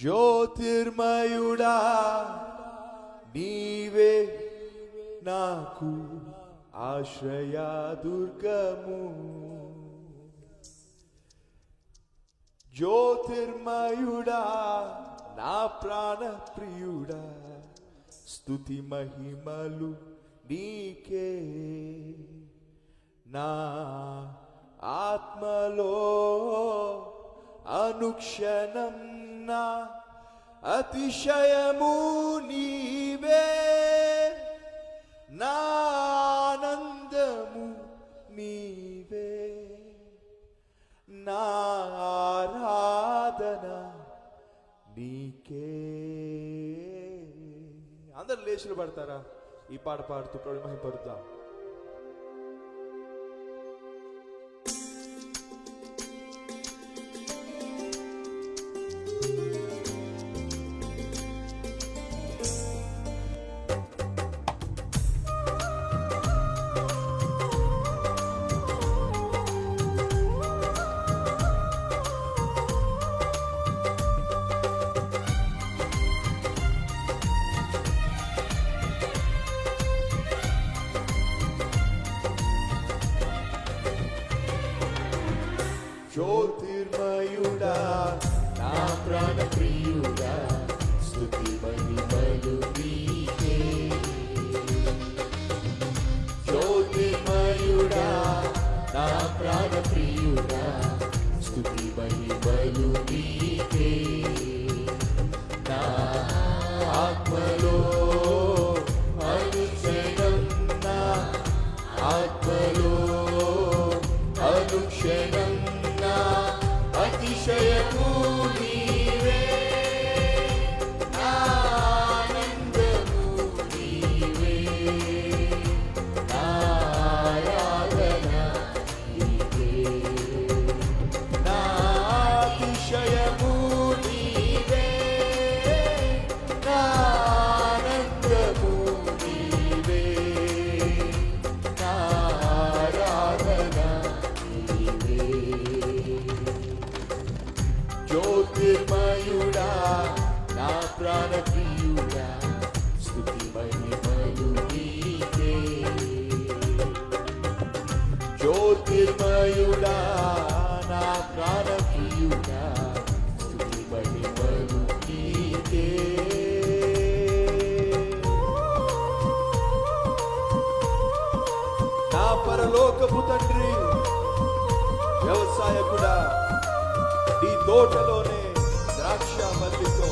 జ్యోతిర్మయుడా నీవే నాకు ఆశ్రయా దుర్గము. జ్యోతిర్మయుడా నా ప్రాణ ప్రియుడా స్తుతి మహిమలు నీకే. నా ఆత్మలో అనుక్షణం నా అతిశయము నీవే. నా నీవే. నా నీకే. అందరు లేచులు పడతారా? ఈ పాట పాడుతూ ప్రభు మహిపడుతాం జ్యోతిర్మయుడా నా ప్రాణ ప్రియుడా స్థుతి మహిమలు నీకే జ్యోతిర్మయుడా నా ప్రాణ ప్రియుడా స్తుతి మహిమలు వ్యవసాయకుడా నీ తోటలోనే ద్రాక్ష మల్లితో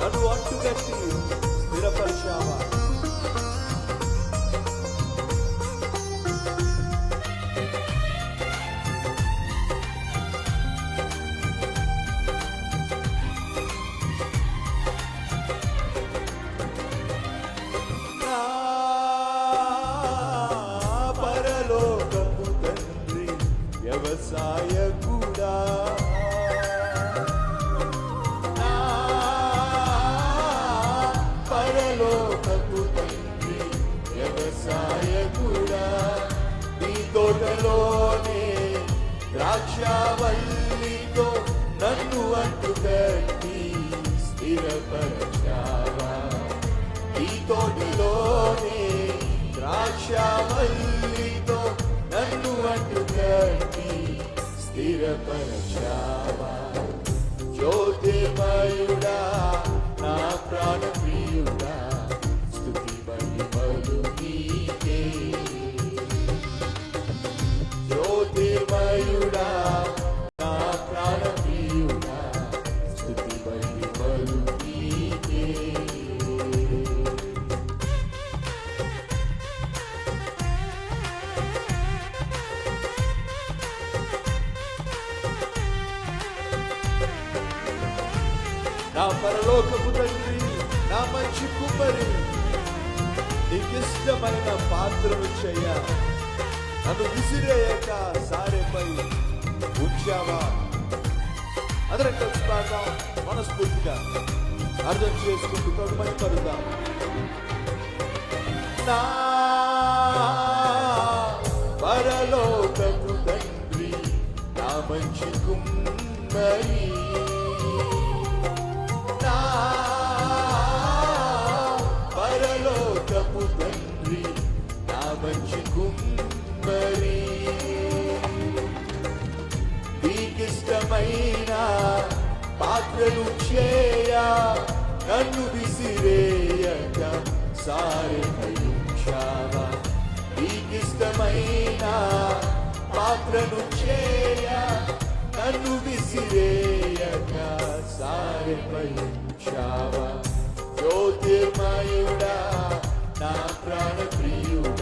నన్ను అంటుగట్టి స్థిరపరిచావా? వ్యవసాయకుడా నా పరలోకపు తండ్రి వ్యవసాయకుడా నీ తోటలోనే ద్రాక్షావల్లితో నన్ను అంటుకట్టి స్థిరపరచావా. ఈ తోటలోనే ద్రాక్షావల్లితో నన్ను అంటుకట్టి స్థిరపరచావా? జ్యోతిమయుడా పరలోకపు తండ్రి నా మంచి కుమ్మరి. నీకిష్టమైన పాత్రను చెయ్య నన్ను విసిరేయక సారేపై ఉంచావా? అందరం కలిసి పాడదాం మనస్ఫూర్తిగా అర్థం చేసుకుంటూ తొడమని పరుదాం నా పరలోకపు తండ్రి నా మంచి కుమ్మరి. గుమ్మరి నీకిష్టమైన పాత్రలు చేయ నన్ను విసిరేయట సారి పరీక్షావా? నీకిష్టమైన పాత్రను చేయ నన్ను విసిరేయట సారి పరీక్షావా? జ్యోతిర్మయుడా నా ప్రాణ ప్రియుడా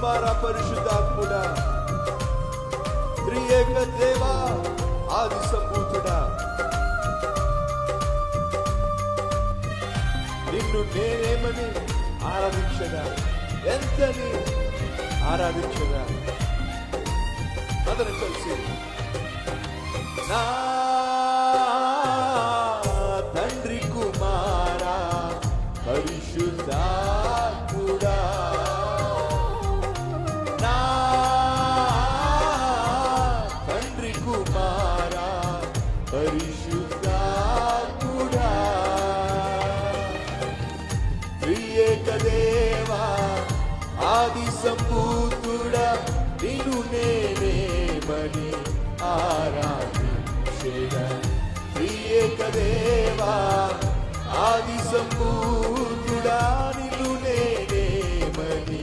కుమార పరిశుద్ధాత్ముడ. త్రియేక దేవా ఆది సంభూతుడా నిన్ను నేనేమని ఆరాధించగా ఎంతని ఆరాధించగా అతను కలిసి నా పరిశుద్ధాత్ముడా త్రియేక దేవా ఆది సంభూతుడా నిన్ను నేనేమని ఆరాధించేదా త్రియేక దేవా ఆది సంభూతుడా నిన్ను నేనేమని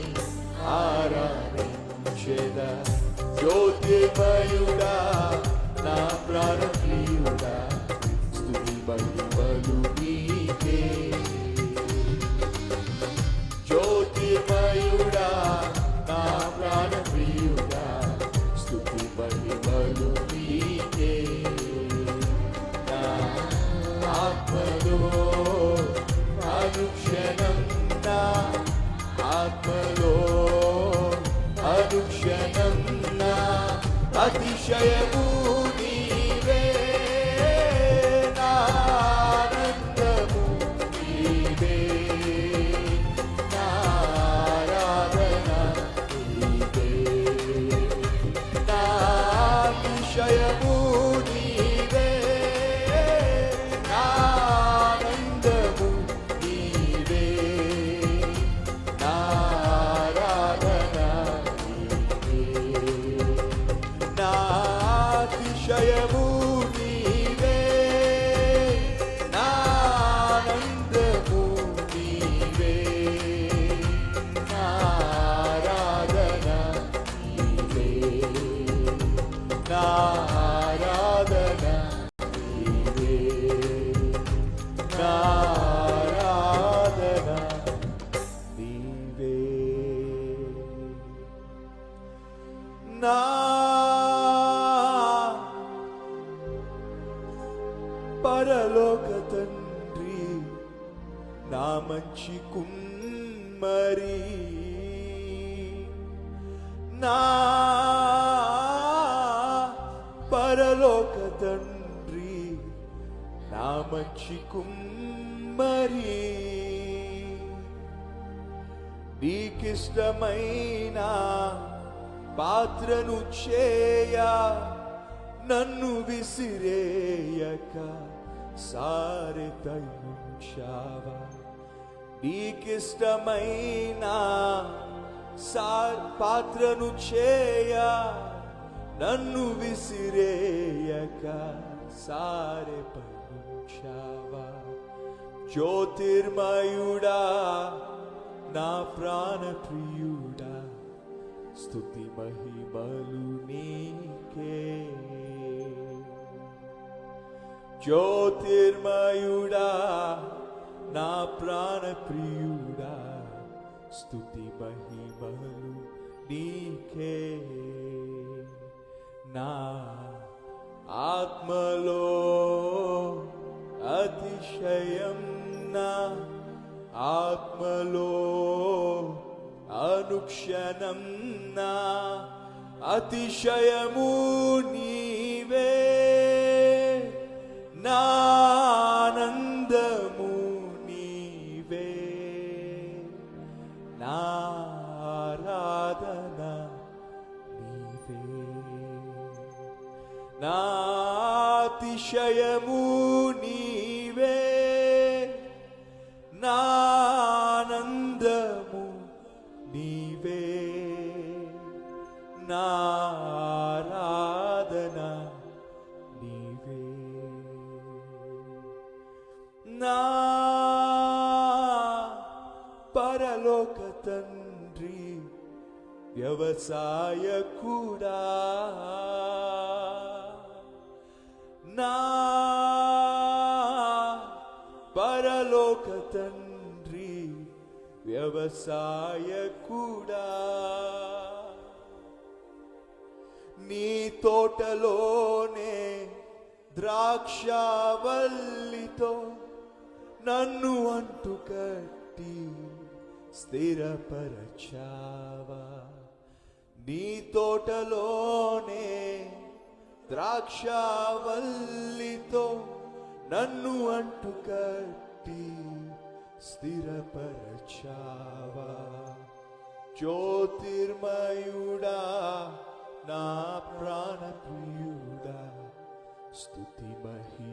ఆరాధించేదా. జ్యోతిర్మయుడా అతిశయము పరలోక తండ్రి నా మంచి కుమ్మరి. నీకిష్టమైన పాత్రను చేయ నన్ను విసిరేయక సారె తైనుంచావా నీకిష్టమైన సా పాత్రను చేయా నన్ను విసిరేయక సారే పంచావా జ్యోతిర్మయుడా నా ప్రాణ ప్రియుడా స్తుతి మహిమలు నీకే. జ్యోతిర్మయుడా నా ప్రాణ ప్రియుడా స్తుతి మహిమలు నీకే. నా ఆత్మలో అతిశయం నా ఆత్మలో అనుక్షణం నా అతిశయము నీవే నానందము నీవే అతిశయము నీవే నానందము నీవే. నారాధన నీవే. నా పరలోక తండ్రి వ్యవసాయ కూడా వ్యవసాయ కూడా. నీ తోటలోనే ద్రాక్షవల్లితో నన్ను అంటు కట్టి స్థిరపరచావా. నీ తోటలోనే ద్రాక్షవల్లితో నన్ను అంటు కట్టి स्थिरपर ज्योतिर्मयुडा ना प्राणप्रियुडा स्तुतिमहि